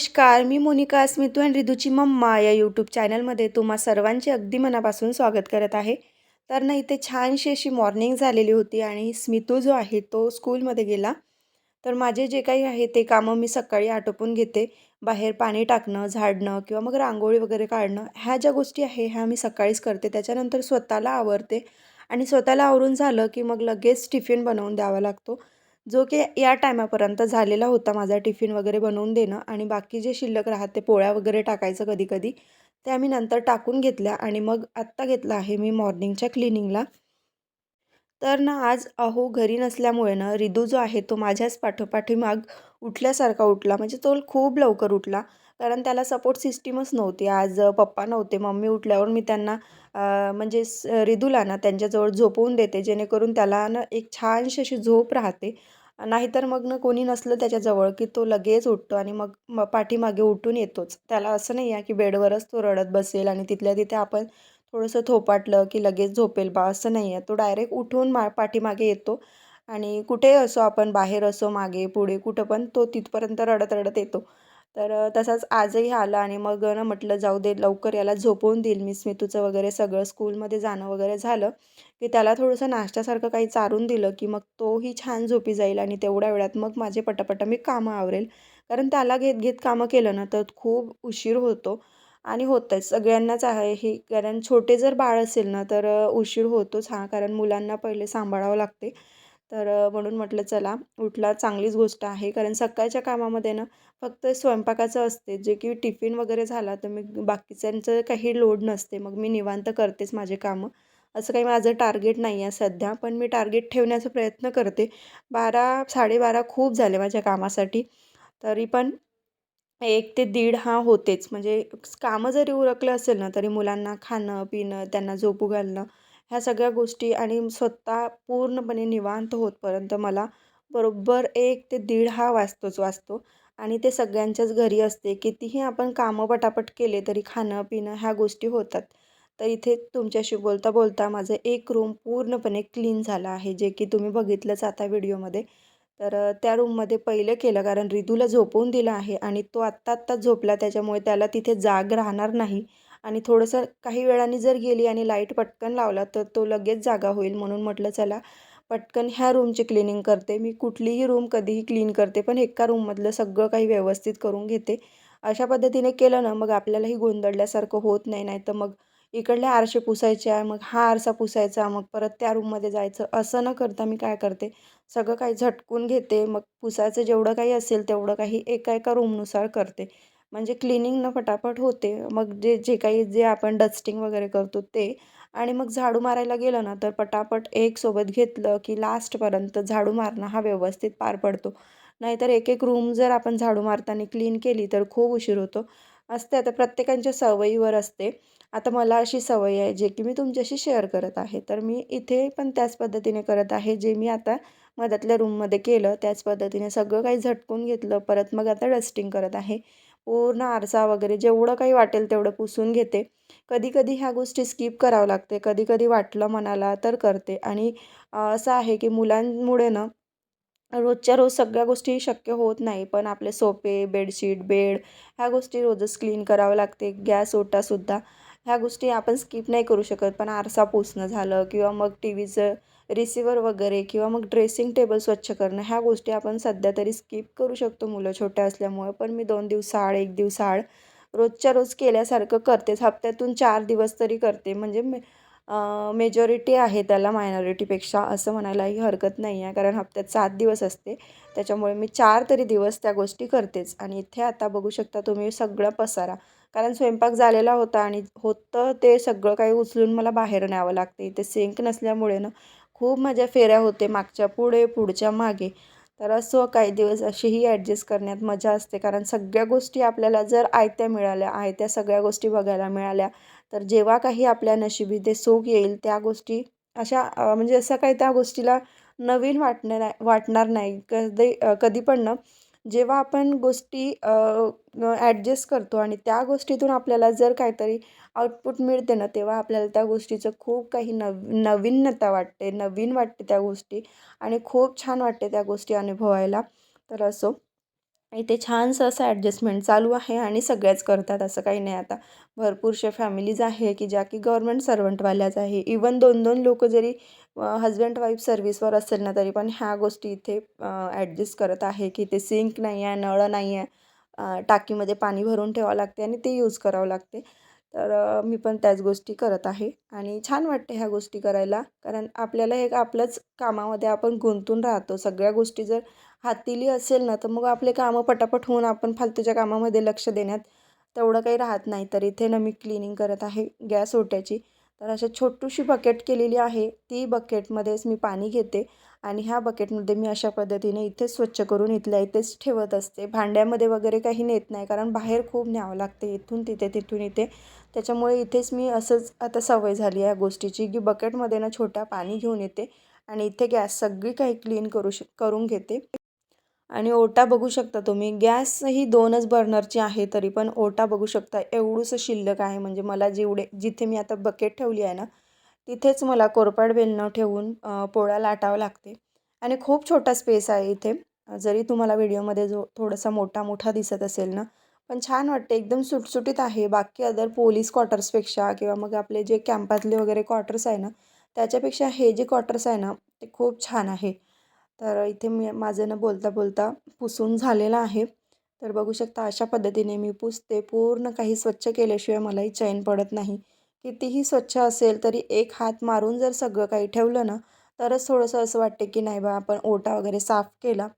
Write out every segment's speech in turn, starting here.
नमस्कार मी मोनिका अस्मितू अँड रिधूची मम्मा या यूट्यूब चॅनलमध्ये तुम्हा सर्वांचे अगदी मनापासून स्वागत करत आहे. तर ना इथे छानशी अशी मॉर्निंग झालेली होती आणि स्मितू जो आहे तो स्कूलमध्ये गेला. तर माझे जे काही आहे ते कामं मी सकाळी आटोपून घेते. बाहेर पाणी टाकणं झाडणं किंवा मग रांगोळी वगैरे काढणं ह्या ज्या गोष्टी आहे ह्या मी सकाळीच करते. त्याच्यानंतर स्वतःला आवरते आणि स्वतःला आवरून झालं की मग लगेच टिफिन बनवून द्यावा लागतो. जो की या टायमापर्यंत झालेला होता माझा टिफिन वगैरे बनवून देणं आणि बाकी जे शिल्लक राहते पोळ्या वगैरे टाकायचं कधी कधी ते आम्ही नंतर टाकून घेतल्या आणि मग आत्ता घेतला आहे मी मॉर्निंगच्या क्लिनिंगला. तर ना आज अहो घरी नसल्यामुळे ना रिदू जो आहे तो माझ्याच पाठोपाठीमाग उठल्यासारखा उठला. म्हणजे तो खूप लवकर उठला. कारण त्याला सपोर्ट सिस्टीमच नव्हती. आज पप्पा नव्हते. मम्मी उठल्यावर मी त्यांना म्हणजे रिदूला ना त्यांच्याजवळ झोपवून देते जेणेकरून त्याला ना एक छानशी अशी झोप राहते. नाहीतर मग ना कोणी नसलं त्याच्याजवळ की तो लगेच उठतो आणि मग म पाठीमागे उठून येतोच. त्याला असं नाही आहे की बेडवरच तो रडत बसेल आणि तिथल्या तिथे आपण थोडंसं थोपाटलं की लगेच झोपेल बा असं नाही आहे. तो डायरेक्ट उठून मा पाठीमागे येतो आणि कुठेही असो आपण बाहेर असो मागे पुढे कुठं पण तो तिथपर्यंत रडत रडत येतो. तर तसाच आजही आला आणि मग ना म्हटलं जाऊ दे लवकर याला झोपवून देईल मी स्मितूचं वगैरे सगळं. स्कूलमध्ये जाणं वगैरे झालं की त्याला थोडंसं नाश्त्यासारखं काही चारून दिलं की मग तोही छान झोपी जाईल आणि तेवढ्या वेळात मग माझे पटापटा मी कामं आवरेल. कारण त्याला घेत घेत कामं केलं ना तर खूप उशीर होतो आणि होतंच. सगळ्यांनाच आहे हे. कारण छोटे जर बाळ असेल ना तर उशीर होतोच हा. कारण मुलांना पहिले सांभाळावं लागते. तर म्हणून म्हटलं चला उठला चांगलीच गोष्ट आहे. कारण सकाळच्या कामामध्ये ना फक्त स्वयंपाकाचं असते. जे की टिफिन वगैरे झाला तर मी बाकीच्यांचं काही लोड नसते. मग मी निवांत करतेच माझे कामं. असं काही माझं टार्गेट नाही आहे सध्या पण मी टार्गेट ठेवण्याचा प्रयत्न करते. बारा साडेबारा खूप झाले माझ्या कामासाठी. तरी पण एक ते दीड हा होतेच. म्हणजे कामं जरी उरकलं असेल ना तरी मुलांना खाणं पिणं त्यांना झोपू घालणं ह्या सगळ्या गोष्टी आणि स्वतः पूर्णपणे निवांत होतपर्यंत मला बरोबर एक ते दीड हा वाजतोच वाजतो. आणि ते सगळ्यांच्याच घरी असते. कितीही आपण कामं पटापट केले तरी खाणं पिणं ह्या गोष्टी होतात. तर इथे तुमच्याशी बोलता बोलता माझं एक रूम पूर्णपणे क्लीन झालं आहे जे की तुम्ही बघितलंच आता व्हिडिओमध्ये. तर त्या रूममध्ये पहिलं केलं कारण रिदूला झोपवून दिलं आहे आणि तो आत्ता आत्ताच झोपला त्याच्यामुळे त्याला तिथे जाग राहणार नाही. आणि थोडंसं काही वेळाने जर गेली आणि लाइट पटकन लावला तर तो लगेच जागा होईल. म्हणून म्हटलं चला पटकन ह्या रूमची क्लिनिंग करते. मी कुठलीही रूम कधीही क्लीन करते पण एका रूममधलं सगळं काही व्यवस्थित करून घेते. अशा पद्धतीने केलं ना मग आपल्यालाही गोंधळल्यासारखं होत नाही नाही तर मग इकडले आरसे पुसायचे आहे मग हा आरसा पुसायचा मग परत त्या रूममध्ये जायचं. असं न करता मी काय करते? सगळं काही झटकून घेते मग पुसायचं जेवढं काही असेल तेवढं काही एका एका रूमनुसार करते. म्हणजे क्लिनिंग न फटाफट होते. मग जे जे काही जे आपण डस्टिंग वगैरे करतो ते. आणि मग झाडू मारायला गेलं ना तर पटापट एक सोबत घेतलं की लास्टपर्यंत झाडू मारणं हा व्यवस्थित पार पडतो. नाहीतर एक एक रूम जर आपण झाडू मारताना क्लीन केली तर खूप उशीर होतो. असते. आता प्रत्येकांच्या सवयीवर असते. आता मला अशी सवय आहे जे की मी तुमच्याशी शेअर करत आहे. तर मी इथे पण त्याच पद्धतीने करत आहे जे मी आता मधातल्या रूममध्ये केलं. त्याच पद्धतीने सगळं काही झटकून घेतलं. परत मग आता डस्टिंग करत आहे. पूर्ण आरसा वगैरे जेवढं काही वाटेल तेवढं पुसून घेते. कधी कधी ह्या गोष्टी स्किप करावं लागते. कधी कधी वाटलं मनाला तर करते. आणि असं आहे की मुलांमुळे ना रोजच्या रोज सगळ्या गोष्टी शक्य होत नाही. पण आपले सोपे बेडशीट बेड ह्या गोष्टी रोजच क्लीन करावं लागते. गॅस ओटासुद्धा ह्या गोष्टी आपण स्किप नाही करू शकत. पण आरसा पुसणं झालं किंवा मग टी व्हीचं रिसिवर वगैरे किंवा मग ड्रेसिंग टेबल स्वच्छ करणं ह्या गोष्टी आपण सध्या तरी स्किप करू शकतो मुलं छोट्या असल्यामुळे. पण मी दोन दिवसाआड एक दिवसाआड रोजच्या रोज केल्यासारखं करतेच. हप्त्यातून चार दिवस तरी करते. म्हणजे मे मेजॉरिटी आहे त्याला मायनॉरिटीपेक्षा असं म्हणायलाही हरकत नाही आहे कारण हप्त्यात सात दिवस असते. त्याच्यामुळे मी चार तरी दिवस त्या गोष्टी करतेच. आणि इथे आता बघू शकता तुम्ही सगळं पसारा. कारण स्वयंपाक झालेला होता आणि होतं ते सगळं काही उचलून मला बाहेर न्यावं लागते. इथे सिंक नसल्यामुळे ना खूप माझ्या फेऱ्या होते मागच्या पुढे पुढच्या मागे. तर असं काही दिवस अशीही ॲडजस्ट करण्यात मजा असते. कारण सगळ्या गोष्टी आपल्याला जर आयत्या मिळाल्या आयत्या सगळ्या गोष्टी बघायला मिळाल्या तर जेव्हा काही आपल्या नशिबी ते सोख येईल त्या गोष्टी अशा म्हणजे असं काही त्या गोष्टीला नवीन वाटणार वाटणार नाही. कधी कधी पण ना जेव्हा आपण गोष्टी ॲडजस्ट करतो आणि त्या गोष्टीतून आपल्याला जर काहीतरी आउटपुट मिळते ना तेव्हा आपल्याला त्या गोष्टीचं खूप काही नव नवीनता वाटते नवीन वाटते त्या गोष्टी आणि खूप छान वाटते त्या गोष्टी अनुभवायला. तर असो. इथे छानसं असं ॲडजस्टमेंट चालू आहे आणि सगळ्याच करतात असं काही नाही आता. भरपूरशा फॅमिलीज आहे की ज्या की गव्हर्मेंट सर्वंटवाल्याच आहे. इवन दोन दोन लोक जरी हजबंड वाईफ सर्व्हिसवर असेल ना तरी पण ह्या गोष्टी इथे ॲडजस्ट करत आहे की ते सिंक नाही आहे नळ नाही आहे. टाकीमध्ये पाणी भरून ठेवावं लागते आणि ते यूज करावं लागते. तर मी पण त्याच गोष्टी करत आहे. आणि छान वाटते ह्या गोष्टी करायला. कारण आपल्याला एक आपलंच कामामध्ये आपण गुंतून राहतो. सगळ्या गोष्टी जर हातीली असेल ना तर मग आपले कामं पटापट होऊन आपण फालतूच्या कामामध्ये लक्ष देण्यात तेवढं काही राहत नाही. तर इथे ना मी क्लिनिंग करत आहे गॅस ओट्याची. तर अशा छोटूशी बकेट केलेली आहे. ती बकेटमध्येच मी पाणी घेते आणि ह्या बकेटमध्ये मी अशा पद्धतीने इथेच स्वच्छ करून इथल्या इथेच ठेवत असते. भांड्यामध्ये वगैरे काही नेत नाही कारण बाहेर खूप न्यावं लागते. इथून तिथे तिथून इथे. त्याच्यामुळे इथेच मी असंच आता सवय झाली या गोष्टीची की बकेटमध्ये ना छोट्या पाणी घेऊन येते आणि इथे गॅस सगळी काही क्लीन करू श करून घेते. आणि ओटा बघू शकता तुम्ही. गॅस ही दोनच बर्नरची आहे तरी पण ओटा बघू शकता. एवढंसं शिल्लक आहे म्हणजे मला जेवढे जिथे मी आता बकेट ठेवली आहे ना तिथेच मला कोरपाड बेलणं ठेवून पोळ्या लाटावं लागते. आणि खूप छोटा स्पेस आहे इथे. जरी तुम्हाला व्हिडिओमध्ये जो थोडासा मोठा मोठा दिसत असेल ना पण छान वाटते. एकदम सुटसुटीत आहे. बाकी अदर पोलीस क्वार्टर्सपेक्षा किंवा मग आपले जे कॅम्पातले वगैरे क्वार्टर्स आहे ना त्याच्यापेक्षा हे जे क्वार्टर्स आहे ना ते खूप छान आहे. तर इथे मी माझं न बोलता बोलता पुसून झालेलं आहे. तर बघू शकता अशा पद्धतीने मी पुसते. पूर्ण काही स्वच्छ केल्याशिवाय मलाही चैन पडत नाही. कितीही स्वच्छ असेल तरी एक हात मारून जर सगळं काही ठेवलं ना तरच थोडंसं असं वाटते की नाही बा आपण ओटा वगैरे साफ केला.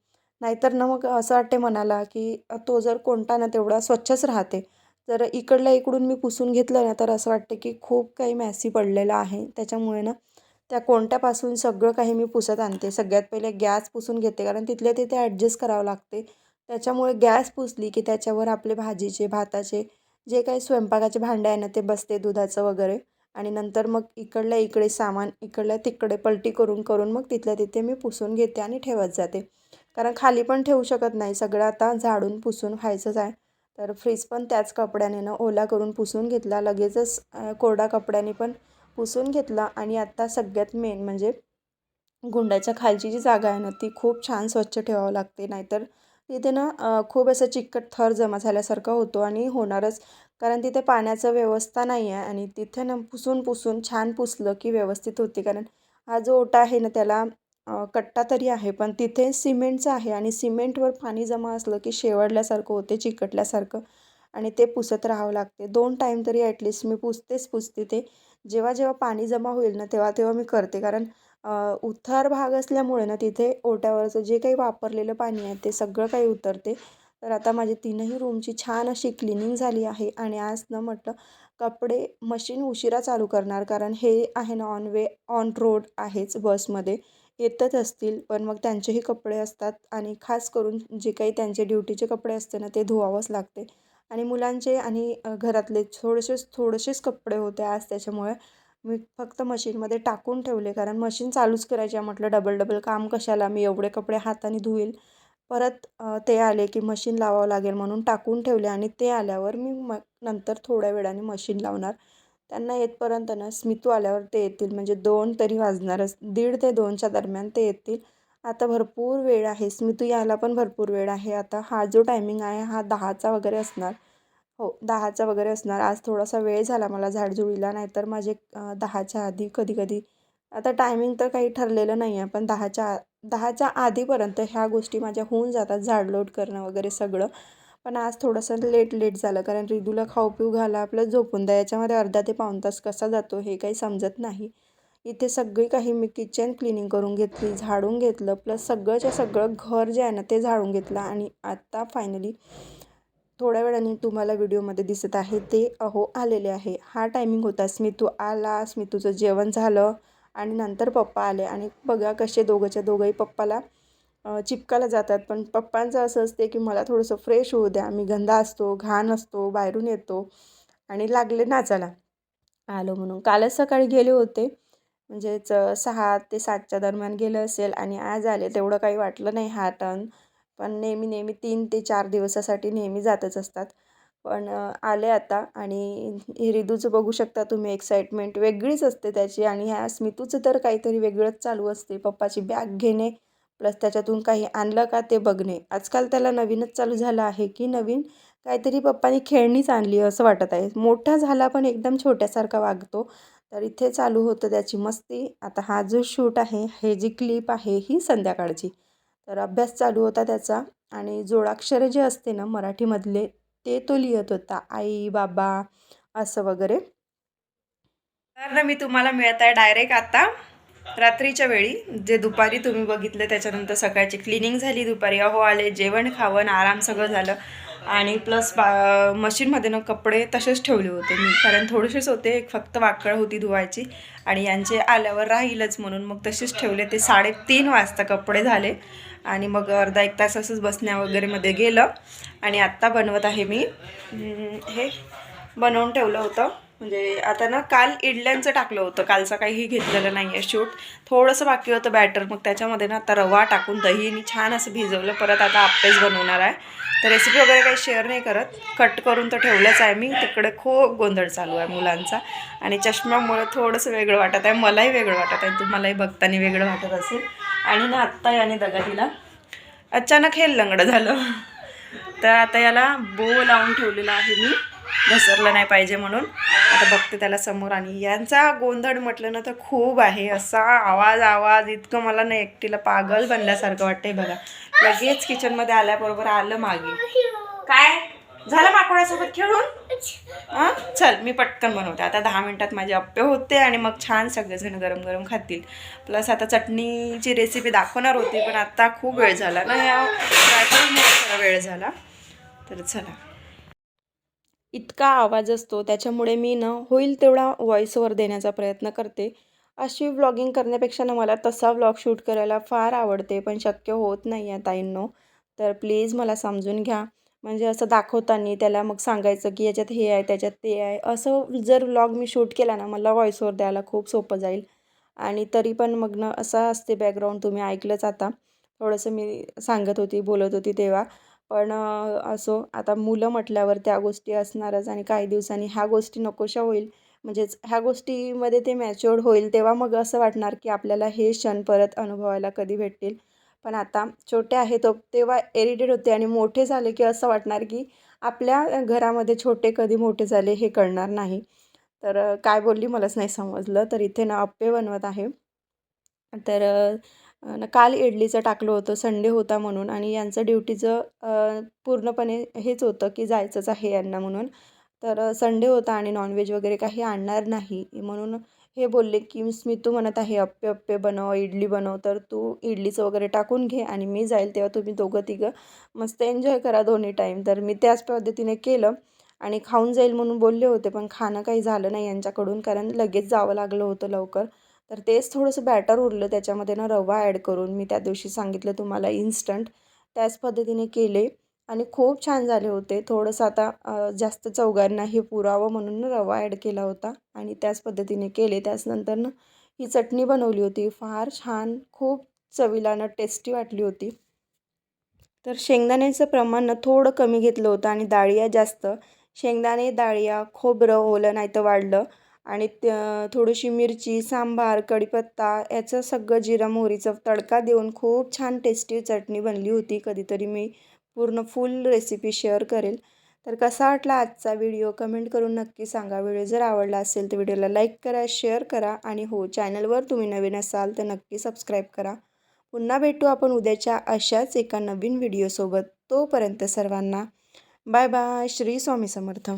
नाहीतर ना मग असं वाटते मनाला की तो जर कोणता ना तेवढा स्वच्छच राहते. जर इकडल्या इकडून मी पुसून घेतलं ना तर असं वाटते की खूप काही मॅसी पडलेलं आहे. त्याच्यामुळे ना त्या कोणत्यापासून सगळं काही मी पुसत आणते. सगळ्यात पहिले गॅस पुसून घेते कारण तिथल्या तिथे ॲडजस्ट करावं लागते. त्याच्यामुळे गॅस पुसली की त्याच्यावर आपले भाजीचे भाताचे जे काही स्वयंपाकाचे भांडे आहे ना ते बसते दुधाचं वगैरे. आणि नंतर मग इकडल्या इकडे सामान इकडल्या तिकडे पलटी करून करून मग तिथल्या तिथे मी पुसून घेते आणि ठेवत जाते. कारण खाली पण ठेवू शकत नाही. सगळं आता झाडून पुसून व्हायचंच आहे. तर फ्रीज पण त्याच कपड्याने ना ओला करून पुसून घेतला. लगेचच कोरडा कपड्याने पण पुसून घेतला आणि आत्ता सगळ्यात मेन म्हणजे गुंडाच्या खालची जी जागा आहे ना ती खूप छान स्वच्छ ठेवावं लागते. नाहीतर तिथे ना खूप असं चिकट थर जमा झाल्यासारखा होतो आणि होणारच. कारण तिथे पाण्याचं व्यवस्था नाही आहे आणि तिथे ना पुसून पुसून छान पुसलं की व्यवस्थित होते. कारण हा जो ओटा आहे ना त्याला कट्टा तरी आहे पण तिथे सिमेंटचं आहे आणि सिमेंटवर पाणी जमा असलं की शेवडल्यासारखं होते चिकटल्यासारखं. आणि ते पुसत राहावं लागते. दोन टाईम तरी ॲटलिस्ट मी पुसतेच पुसते ते. जेव्हा जेव्हा पाणी जमा होईल ना तेव्हा तेव्हा मी करते. कारण उथार भाग असल्यामुळे ना तिथे ओट्यावरचं जे काही वापरलेलं पाणी आहे ते सगळं काही उतरते. तर आता माझी तीनही रूमची छान अशी क्लिनिंग झाली आहे आणि आज न म्हटलं कपडे मशीन उशिरा चालू करणार. कारण हे आहे ना ऑन वे ऑन रोड आहेच बसमध्ये. येतच असतील पण मग त्यांचेही कपडे असतात. आणि खास करून जे काही त्यांचे ड्युटीचे कपडे असते ना ते धुवावंच लागते. आणि मुलांचे आणि घरातले थोडेसेच थोडेसेच कपडे होते आज त्याच्यामुळे. मी फक्त मशीनमध्ये टाकून ठेवले कारण मशीन चालूच करायची. म्हटलं डबल डबल काम कशाला? मी एवढे कपडे हाताने धुईल. परत ते आले की मशीन लावावं लागेल म्हणून टाकून ठेवले आणि ते आल्यावर मी म नंतर थोड्या वेळाने मशीन लावणार. त्यांना येतपर्यंत ना स्मितू आल्यावर ते येतील. म्हणजे दोन तरी वाजणारच दीड ते दोनच्या दरम्यान ते येतील. आता भरपूर वेळ आहे स्मितू यायला पण भरपूर वेळ आहे. आता हा जो टायमिंग आहे हा दहाचा वगैरे असणार. हो दहाचा वगैरे असणार. आज थोडासा वेळ झाला मला झाडझुळीला नाहीतर माझे दहाच्या आधी कधी कधी. आता टायमिंग तर काही ठरलेलं नाही आहे पण दहाच्या दहाच्या आधीपर्यंत ह्या गोष्टी माझ्या होऊन जातात झाडलोट करणं वगैरे सगळं. पण आज थोडंसं लेट लेट झालं कारण रिदूला खाऊ पिऊ घाला आपलं झोपून द्या. याच्यामध्ये अर्धा ते पाऊन तास कसा जातो हे काही समजत नाही. इथे सगळी काही मी किचन क्लिनिंग करून घेतली झाडून घेतलं प्लस सगळंच्या सगळं घर जे आहे ना ते झाडून घेतलं. आणि आत्ता फायनली थोड्या वेळाने तुम्हाला व्हिडिओमध्ये दिसत आहे ते अहो आलेले आहे. हा टायमिंग होता. स्मितू आला. स्मितूचं जेवण झालं आणि नंतर पप्पा आले. आणि बघा कसे दोघंच्या दोघंही पप्पाला चिपकायला जातात. पण पप्पांचं असं असते की मला थोडंसं फ्रेश होऊ द्या. मी गंदा असतो घाण असतो बाहेरून येतो आणि लागले नाचायला. आलो म्हणून. कालच सकाळी गेले होते. म्हणजेच सहा ते सातच्या दरम्यान गेलं असेल आणि आज आले तेवढं काही वाटलं नाही हा टर्न. पण नेहमी नेहमी तीन ते चार दिवसासाठी नेहमी जातच असतात. पण आले आता आणि रिदूचं बघू शकता तुम्ही एक्साइटमेंट वेगळीच असते त्याची आणि ह्या स्मितूचं तर काहीतरी वेगळंच चालू असते पप्पाची बॅग घेणे प्लस त्याच्यातून काही आणलं का ते बघणे. आजकाल त्याला नवीनच चालू झालं आहे की नवीन काहीतरी पप्पानी खेळणीच आणली असं वाटत आहे. मोठा झाला पण एकदम छोट्यासारखा वागतो. तर इथे चालू होतं त्याची मस्ती. आता हा जो शूट आहे हे जी क्लिप आहे ही संध्याकाळची. तर अभ्यास चालू होता त्याचा आणि जोडाक्षरं जे असते ना मराठीमधले ते तो लिहित होता. आई बाबा असं वगैरे. तर ना मी तुम्हाला मिळत आहे डायरेक्ट आता रात्रीच्या वेळी. जे दुपारी तुम्ही बघितलं त्याच्यानंतर सकाळची क्लिनिंग झाली दुपारी. अहो आले जेवण खावण आराम सगळं झालं. आणि प्लस बा मशीनमध्ये ना कपडे तसेच ठेवले होते मी. कारण थोडेसेच होते एक फक्त वाकळ होती धुवायची. आणि यांचे आल्यावर राहीलच म्हणून मग तसेच ठेवले. ते साडेतीन वाजता कपडे झाले. आणि मग अर्धा एक तास असंच बसण्या वगैरेमध्ये गेलं. आणि आत्ता बनवत आहे मी. हे बनवून ठेवलं होतं. म्हणजे आता ना काल इडल्यांचं टाकलं होतं. काल सकाळीही घेतलेलं नाही आहे शूट. थोडंसं बाकी होतं बॅटर मग त्याच्यामध्ये ना आता रवा टाकून दहीने छान असं भिजवलं. परत आता आप्पेच बनवणार आहे. तर रेसिपी वगैरे काही शेअर नाही करत. कट करून तर ठेवलंच आहे मी. तिकडे खूप गोंधळ चालू आहे मुलांचा. आणि चष्म्यामुळे थोडंसं वेगळं वाटत आहे. मलाही वेगळं वाटत आहे. तुम्हालाही बघताना वेगळं वाटत असेल. आणि ना आत्ता याने दगा अचानक हे लंगडं झालं. तर आता याला बो लावून ठेवलेला आहे मी. घसरलं नाही पाहिजे म्हणून. आता बघते त्याला समोर आणि यांचा गोंधळ म्हटलं ना तर खूप आहे. असा आवाज आवाज इतकं मला ना एकटीला पागल बनल्यासारखं वाटतंय बघा. लगेच किचनमध्ये आल्याबरोबर आलं मागे. काय? झालं माकोड्यासोबत खेळून? हां? चल मी पटकन बनवते. आता दहा मिनटात माझे अप्पे होते आणि मग छान सगळेजण गरम गरम खातील. प्लस आता चटणीची रेसिपी दाखवणार होती पण आता खूप वेळ झाला ना या. ट्रॅफिकमुळे थोडा वेळ झाला. तर चला. इतका आवाज असतो त्याच्यामुळे मी ना होईल तेवढा व्हॉइस देण्याचा प्रयत्न करते. अशी व्लॉगिंग करण्यापेक्षा ना मला तसा व्लॉग शूट करायला फार आवडते पण शक्य होत नाही आहे ताईंनो. तर प्लीज मला समजून घ्या. म्हणजे असं दाखवताना त्याला मग सांगायचं की याच्यात हे आहे त्याच्यात ते आहे. असं जर व्लॉग मी शूट केला ना मला व्हॉईसवर द्यायला खूप सोपं जाईल. आणि तरी पण मग ना असं असते बॅकग्राऊंड तुम्ही ऐकलंच आता. थोडंसं मी सांगत होती बोलत होती तेव्हा. पण असो आता मुलं म्हटल्यावर त्या गोष्टी असणारच आणि काही दिवसांनी ह्या गोष्टी नकोशा होईल. म्हणजेच ह्या गोष्टीमध्ये ते मॅच्युअर्ड होईल तेव्हा मग असं वाटणार की आपल्याला हे क्षण परत अनुभवायला कधी भेटतील. पण आता छोटे आहे तो तेव्हा एरिटेड होते आणि मोठे झाले की असं वाटणार की आपल्या घरामध्ये छोटे कधी मोठे झाले हे कळणार नाही. तर काय बोलली मलाच नाही समजलं तर इथे ना अप्पे बनवत आहे. तर काल इडलीचं टाकलं होतं संडे होता म्हणून आणि यांचं ड्युटीचं पूर्णपणे हेच होतं की जायचंच आहे यांना म्हणून. तर संडे होता आणि नॉनव्हेज वगैरे काही आणणार नाही म्हणून हे बोलले की स्मितू म्हणत आहे अप्पे अप्पे बनव इडली बनव तर तू इडलीचं वगैरे टाकून घे आणि मी जाईल तेव्हा तुम्ही दोघं तिघं मस्त एन्जॉय करा दोन्ही टाईम तर मी त्याच पद्धतीने केलं आणि खाऊन जाईल म्हणून बोलले होते पण खाणं काही झालं नाही यांच्याकडून कारण लगेच जावं लागलं होतं लवकर. तर तेच थोडंसं बॅटर उरलं. त्याच्यामध्ये ना रवा ॲड करून मी त्या दिवशी सांगितलं तुम्हाला इन्स्टंट त्याच पद्धतीने केले आणि खूप छान झाले होते. थोडंसं आता जास्त चौघांना हे पुरावं म्हणून ना रवा ॲड केला होता आणि त्याच पद्धतीने केले. त्याचनंतर ना ही चटणी बनवली होती. फार छान खूप चवीला ना टेस्टी वाटली होती. तर शेंगदाण्याचं प्रमाण ना थोडं कमी घेतलं होतं आणि डाळिया जास्त. शेंगदाणे डाळिया खोबरं ओलं नाही तर वाढलं. आणि थोडीशी मिरची सांबार कढीपत्ता याचं सगळं जिरा मोहरीचा तडका देऊन खूप छान टेस्टी चटणी बनली होती. कधीतरी मी पूर्ण फुल रेसिपी शेअर करेल. तर कसा वाटला आजचा व्हिडिओ कमेंट करून नक्की सांगा. व्हिडिओ जर आवडला असेल तर व्हिडिओला लाईक करा शेअर करा आणि हो चॅनलवर तुम्ही नवीन असाल तर नक्की सबस्क्राईब करा. पुन्हा भेटू आपण उद्याच्या अशाच एका नवीन व्हिडिओसोबत तोपर्यंत सर्वांना बाय बाय श्री स्वामी समर्थ.